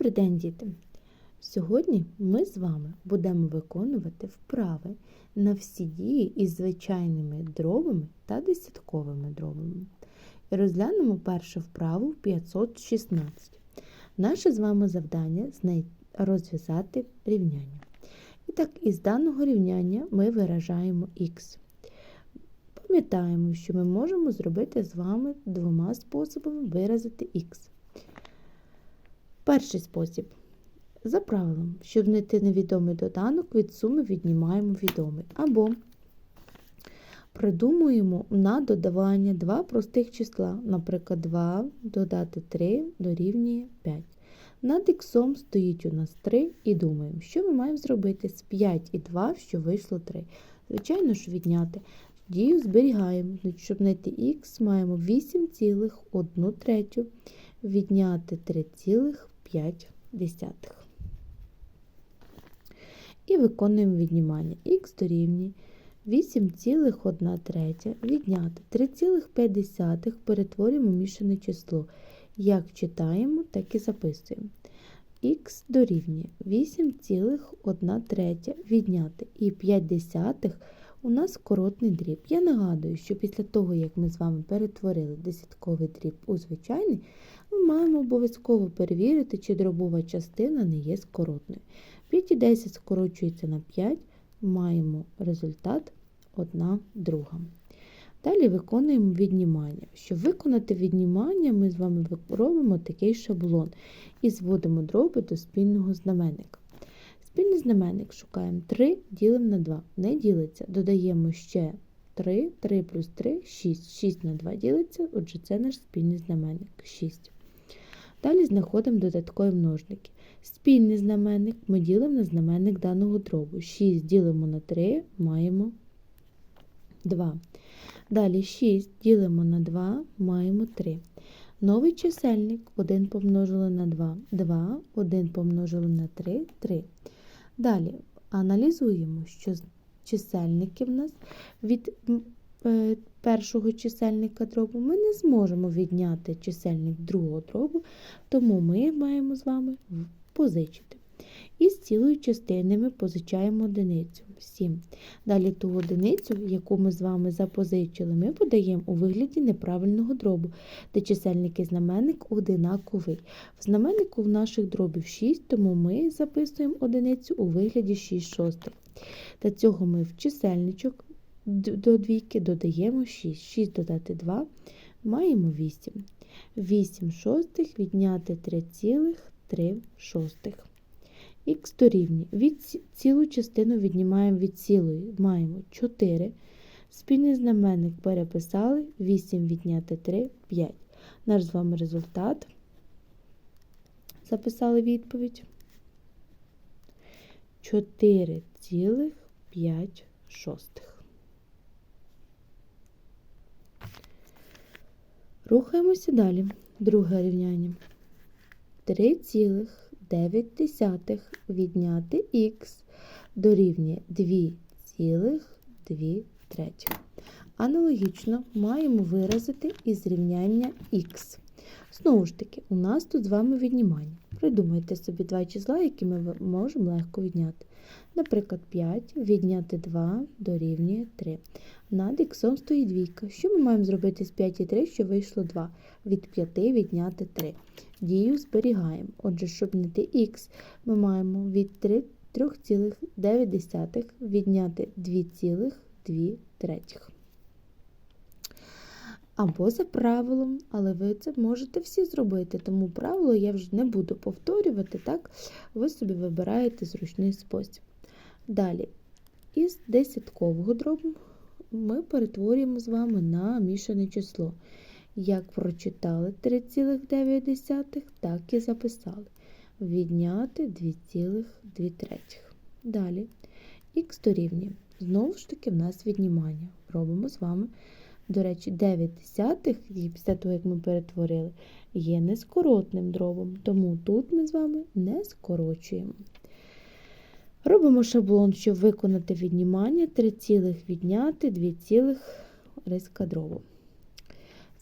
Добрий день, діти! Сьогодні ми з вами будемо виконувати вправи на всі дії із звичайними дробами та десятковими дробами. І розглянемо першу вправу 516. Наше з вами завдання розв'язати рівняння. І так, із даного рівняння ми виражаємо х. Пам'ятаємо, що ми можемо зробити з вами двома способами виразити х. Перший спосіб. За правилом, щоб знайти невідомий доданок, від суми віднімаємо відомий. Або придумуємо на додавання два простих числа. Наприклад, 2 додати 3 дорівнює 5. Над іксом стоїть у нас 3 і думаємо, що ми маємо зробити з 5 і 2, що вийшло 3. Звичайно ж, відняти. Дію зберігаємо. Щоб знайти х, маємо 8,1 третю відняти 3,5. І виконуємо віднімання. Х дорівнює 8,1 третя відняти 3,5 перетворюємо мішане число. Як читаємо, так і записуємо. Х дорівнює 8,1 третя відняти і 5 десятих у нас коротний дріб. Я нагадую, що після того, як ми з вами перетворили десятковий дріб у звичайний, ми маємо обов'язково перевірити, чи дробова частина не є скоротною. 5 і 10 скорочується на 5, маємо результат 1 друга. Далі виконуємо віднімання. Щоб виконати віднімання, ми з вами робимо такий шаблон і зводимо дроби до спільного знаменника. Спільний знаменник шукаємо 3, ділимо на 2. Не ділиться, додаємо ще 3, 3 плюс 3 6. 6 на 2 ділиться, отже, це наш спільний знаменник 6. Далі знаходимо додаткові множники. Спільний знаменник ми ділимо на знаменник даного дробу. 6 ділимо на 3, маємо 2. Далі 6 ділимо на 2, маємо 3. Новий чисельник 1 помножили на 2, 2, 1 помножили на 3, 3. Далі аналізуємо, що чисельники в нас від першого чисельника дробу ми не зможемо відняти чисельник другого дробу, тому ми маємо з вами позичити. І з цілою частини ми позичаємо одиницю 7. Далі ту одиницю, яку ми з вами запозичили, ми подаємо у вигляді неправильного дробу, де чисельник і знаменник одинаковий. В знаменнику в наших дробів 6, тому ми записуємо одиницю у вигляді 6 шостих. Для цього ми в чисельничок до двійки додаємо 6. 6 додати 2, маємо 8. 8 шостих відняти 3,3 шостих. Х дорівнює. Від цілу частину віднімаємо від цілої. Маємо 4. Спільний знаменник переписали. 8 відняти 3 5. Наш з вами результат. Записали відповідь. 4,5 шостих. Рухаємося далі. Друге рівняння. 3,9 відняти х дорівнює 2,2. Аналогічно маємо виразити із рівняння х. Знову ж таки, у нас тут з вами віднімання. Придумайте собі два числа, які ми можемо легко відняти. Наприклад, 5 відняти 2 дорівнює 3. Над х стоїть двійка. Що ми маємо зробити з 5 і 3, що вийшло 2? Від 5 відняти 3. Дію зберігаємо. Отже, щоб знайти х, ми маємо від 3,9 відняти 2,2 третіх. Або за правилом, але ви це можете всі зробити, тому правило я вже не буду повторювати, так? Ви собі вибираєте зручний спосіб. Далі, із десяткового дробу ми перетворюємо з вами на мішане число. Як прочитали 3,9, так і записали. Відняти 2,2 третіх. Далі х дорівнює. Знову ж таки, в нас віднімання. Робимо з вами. До речі, 9 десятих, після того, як ми перетворили, є нескоротним дробом, тому тут ми з вами не скорочуємо. Робимо шаблон, щоб виконати віднімання 3 цілих відняти 2 цілих риска дробу.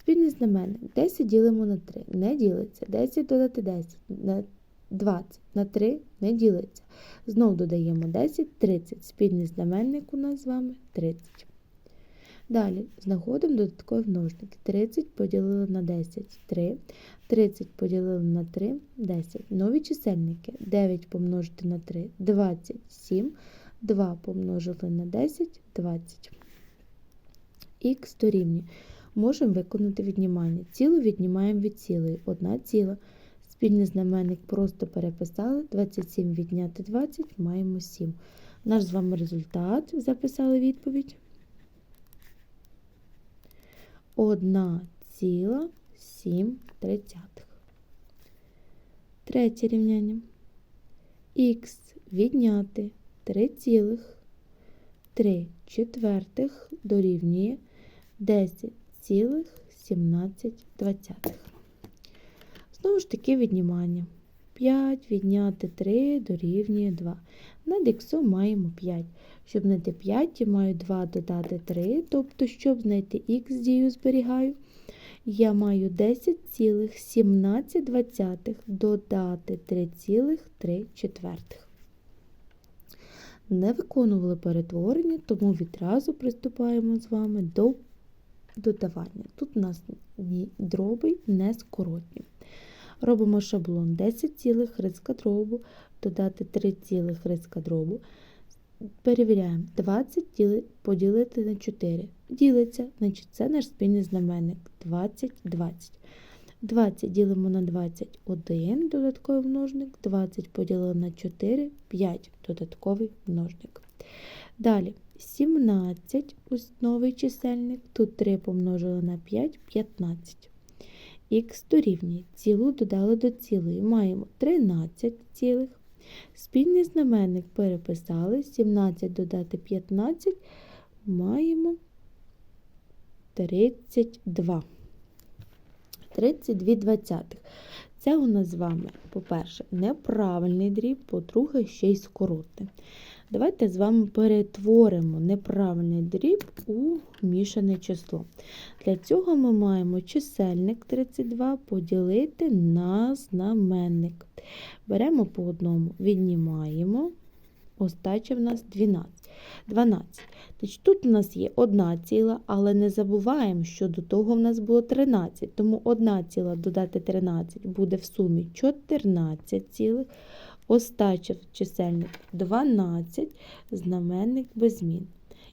Спільний знаменник 10 ділимо на 3. Не ділиться. 10 додати 10. 20 на 3 не ділиться. Знов додаємо 10, 30. Спільний знаменник у нас з вами 30. Далі знаходимо додаткові множники. 30 поділили на 10 3. 30 поділили на 3 10. Нові чисельники. 9 помножити на 3 27. 2 помножили на 10 20. Х дорівнює. Можемо виконати віднімання. Цілу віднімаємо від цілої. Одна ціла. Спільний знаменник просто переписали. 27 відняти 20, маємо 7. Наш з вами результат. Записали відповідь. 1,7 тридцятих. Третє рівняння. Х відняти 3,3 четвертих дорівнює 10,17 двадцятих. Знову ж таки віднімання. 5 відняти 3 дорівнює 2. Над х маємо 5. Щоб знайти 5, я маю 2 додати 3. Тобто, щоб знайти х дію зберігаю, я маю 10,17 додати 3,3 четвертих. Не виконували перетворення, тому відразу приступаємо з вами до додавання. Тут у нас дроби не скоротні. Робимо шаблон 10 цілих риска дробу, додати 3 цілих риска дробу. Перевіряємо 20 поділити на 4. Ділиться, значить це наш спільний знаменник 20, 20. 20 ділимо на 20 1 додатковий множник, 20 поділили на 4 5 додатковий множник. Далі 17 ось новий чисельник, тут 3 помножили на 5 15. Х дорівнює цілу додали до цілої. Маємо 13 цілих. Спільний знаменник переписали. 17 додати 15. Маємо 32. 32 двадцятих. Це у нас з вами, по-перше, неправильний дріб, по-друге, ще й скоротний. Давайте з вами перетворимо неправильний дріб у мішане число. Для цього ми маємо чисельник 32 поділити на знаменник. Беремо по одному, віднімаємо. Остача в нас 12. 12. Тож Тут у нас є одна ціла, але не забуваємо, що до того в нас було 13. Тому одна ціла додати 13 буде в сумі 14 цілих. Остача чисельник 12, знаменник без змін.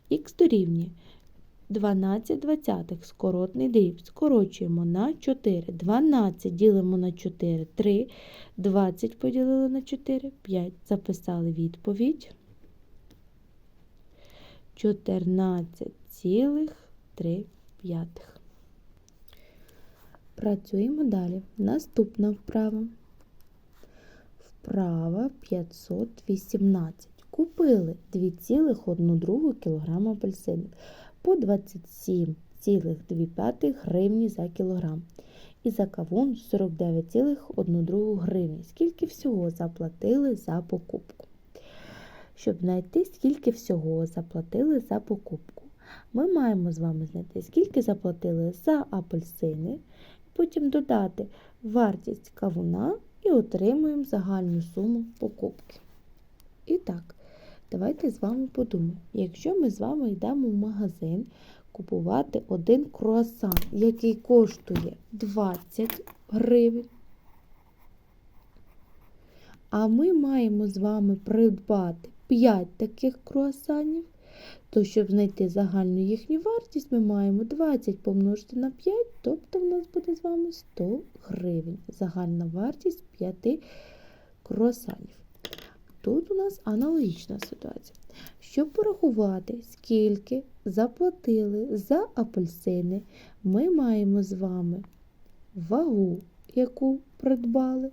Х дорівнює 12 двадцятих, скоротний дріб. Скорочуємо на 4. 12 ділимо на 4, 3. 20 поділили на 4, 5. Записали відповідь. 14,3. Працюємо далі. Наступна вправа. Вправа 518. Купили 2,1 кг апельсинів по 27,2 гривні за кілограм. І за кавун 49,1 гривні. Скільки всього заплатили за покупку? Щоб знайти, скільки всього заплатили за покупку, ми маємо з вами знайти, скільки заплатили за апельсини, потім додати вартість кавуна і отримуємо загальну суму покупки. І так, давайте з вами подумаємо, якщо ми з вами йдемо в магазин купувати один круасан, який коштує 20 гривень, а ми маємо з вами придбати 5 таких круасанів, то щоб знайти загальну їхню вартість, ми маємо 20 помножити на 5, тобто в нас буде з вами 100 гривень. Загальна вартість 5 круасанів. У нас аналогічна ситуація. Щоб порахувати, скільки заплатили за апельсини, ми маємо з вами вагу, яку придбали,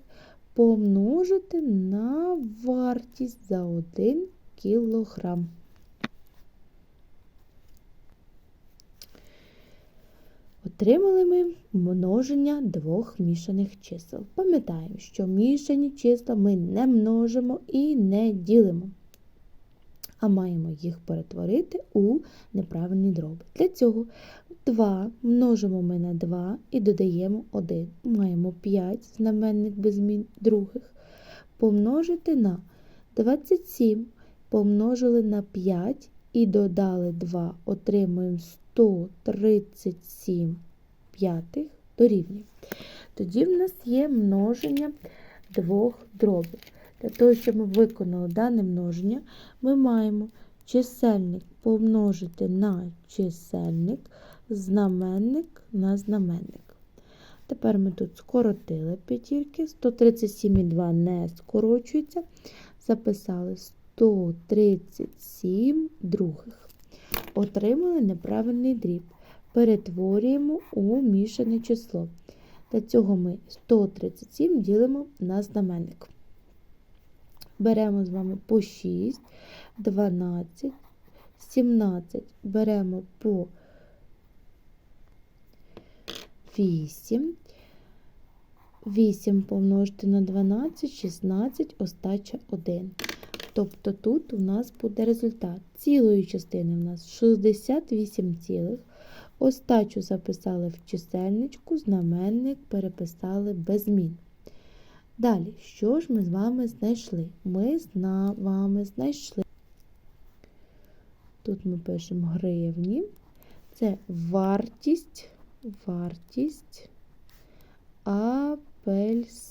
помножити на вартість за 1 кілограм. Отримали ми множення двох мішаних чисел. Пам'ятаємо, що мішані числа ми не множимо і не ділимо, а маємо їх перетворити у неправильні дроби. Для цього 2 множимо ми на 2 і додаємо 1. Маємо 5 знаменник без змін других. помножити на 27 помножили на 5 і додали 2, отримуємо 137 п'ятих дорівнює. Тоді в нас є множення двох дробів. Для того, щоб ми виконали дане множення, ми маємо чисельник помножити на чисельник, знаменник на знаменник. Тепер ми тут скоротили п'ятірки, 137,2 не скорочується. Записали 137 других. Отримали неправильний дріб. Перетворюємо у мішане число. Для цього ми 137 ділимо на знаменник. Беремо з вами по 6, 12, 17 беремо по 8. 8 помножити на 12, 16, остача 1. Тобто тут у нас буде результат. Цілої частини у нас 68 цілих. Остачу записали в чисельничку, знаменник переписали без змін. Далі, що ж ми з вами знайшли? Ми з вами знайшли. Тут ми пишемо гривні. Це вартість, вартість апельсинів.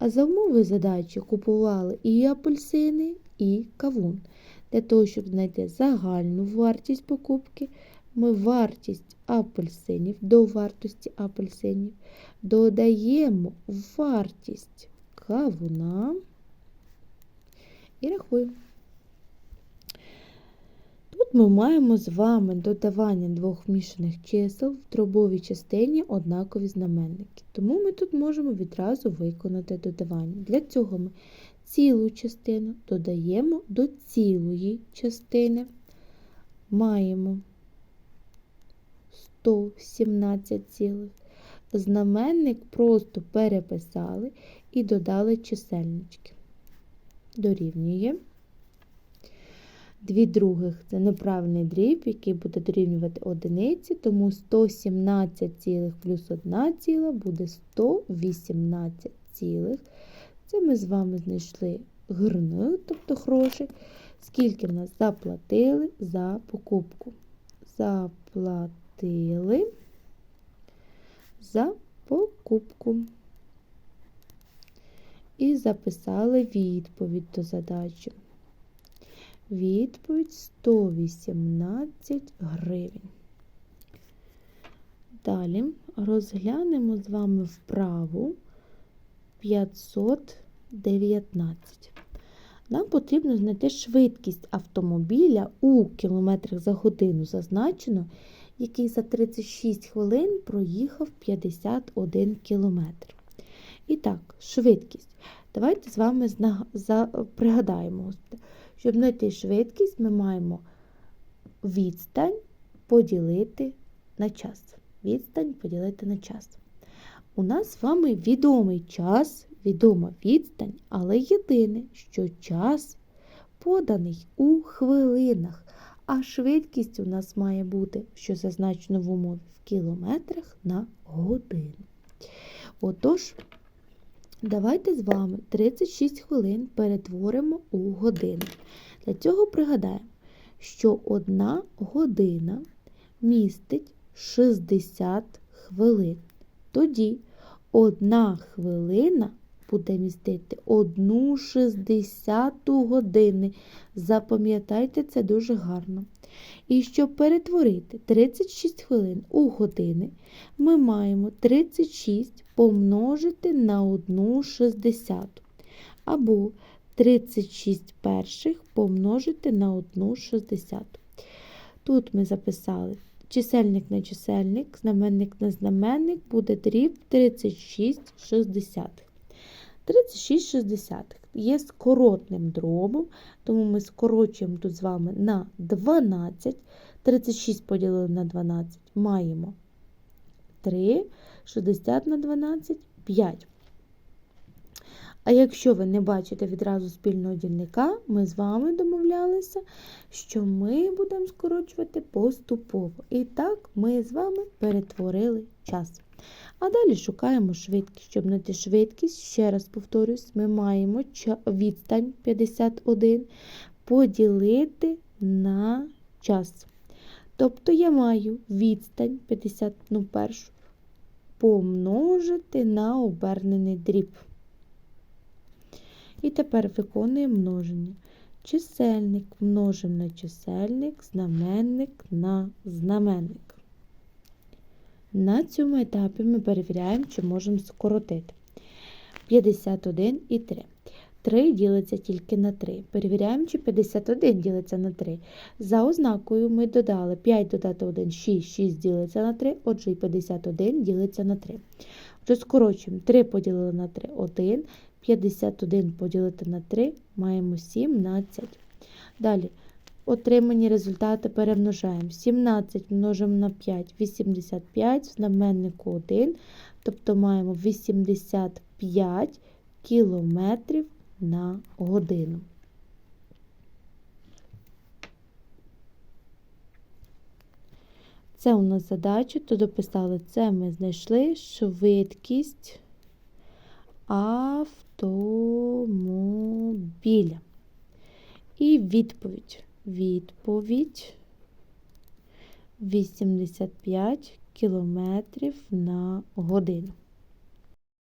А за умови задачі купували і апельсини, і кавун. Для того, щоб знайти загальну вартість покупки, ми вартість апельсинів до вартості апельсинів додаємо вартість кавуна і рахуємо. Ми маємо з вами додавання двох мішаних чисел в дробовій частині однакові знаменники. Тому ми тут можемо відразу виконати додавання. Для цього ми цілу частину додаємо до цілої частини. Маємо 117 цілих. Знаменник просто переписали і додали чисельнички. Дорівнює. Дві других це неправильний дріб, який буде дорівнювати одиниці, тому 117 цілих плюс 1 ціла буде 118 цілих. Це ми з вами знайшли гривню, тобто гроші. Скільки в нас заплатили за покупку? Заплатили за покупку. І записали відповідь до задачі. Відповідь 118 гривень. Далі розглянемо з вами вправу 519. Нам потрібно знайти швидкість автомобіля у кілометрах за годину зазначено, який за 36 хвилин проїхав 51 кілометр. І так, швидкість. Давайте з вами пригадаємо. Щоб знайти швидкість, ми маємо відстань поділити на час. Відстань поділити на час. У нас з вами відомий час, відома відстань, але єдине, що час поданий у хвилинах, а швидкість у нас має бути, що зазначено в умові, в кілометрах на годину. Отож, давайте з вами 36 хвилин перетворимо у годину. Для цього пригадаємо, що одна година містить 60 хвилин. Тоді одна хвилина буде містити одну шістдесяту години. Запам'ятайте це дуже гарно. І щоб перетворити 36 хвилин у години, ми маємо 36 помножити на 1 шістдесяту. Або 36 перших помножити на 1 шістдесяту. Тут ми записали чисельник на чисельник, знаменник на знаменник буде дріб 36 шістдесятих. 36 шістдесятих є скоротним дробом, тому ми скорочуємо тут з вами на 12. 36 поділили на 12 маємо 3, 60 на 12 5. А якщо ви не бачите відразу спільного дільника, ми з вами домовлялися, що ми будемо скорочувати поступово. І так ми з вами перетворили час. А далі шукаємо швидкість. Щоб знайти швидкість, ще раз повторюсь, ми маємо відстань 51 поділити на час. Тобто я маю відстань 51 помножити на обернений дріб. І тепер виконуємо множення. Чисельник множимо на чисельник, знаменник на знаменник. На цьому етапі ми перевіряємо, чи можемо скоротити. 51 і 3. 3 ділиться тільки на 3. Перевіряємо, чи 51 ділиться на 3. За ознакою ми додали 5 додати 1, 6, 6 ділиться на 3, отже і 51 ділиться на 3. Отже, скорочуємо 3 поділили на 3 1, 51 поділити на 3 маємо 17. Далі отримані результати перемножаємо. 17 множимо на 5, 85, в знаменнику 1, тобто маємо 85 кілометрів на годину. Це у нас задача, то дописали це ми знайшли швидкість автомобіля. І відповідь. Відповідь 85 кілометрів на годину.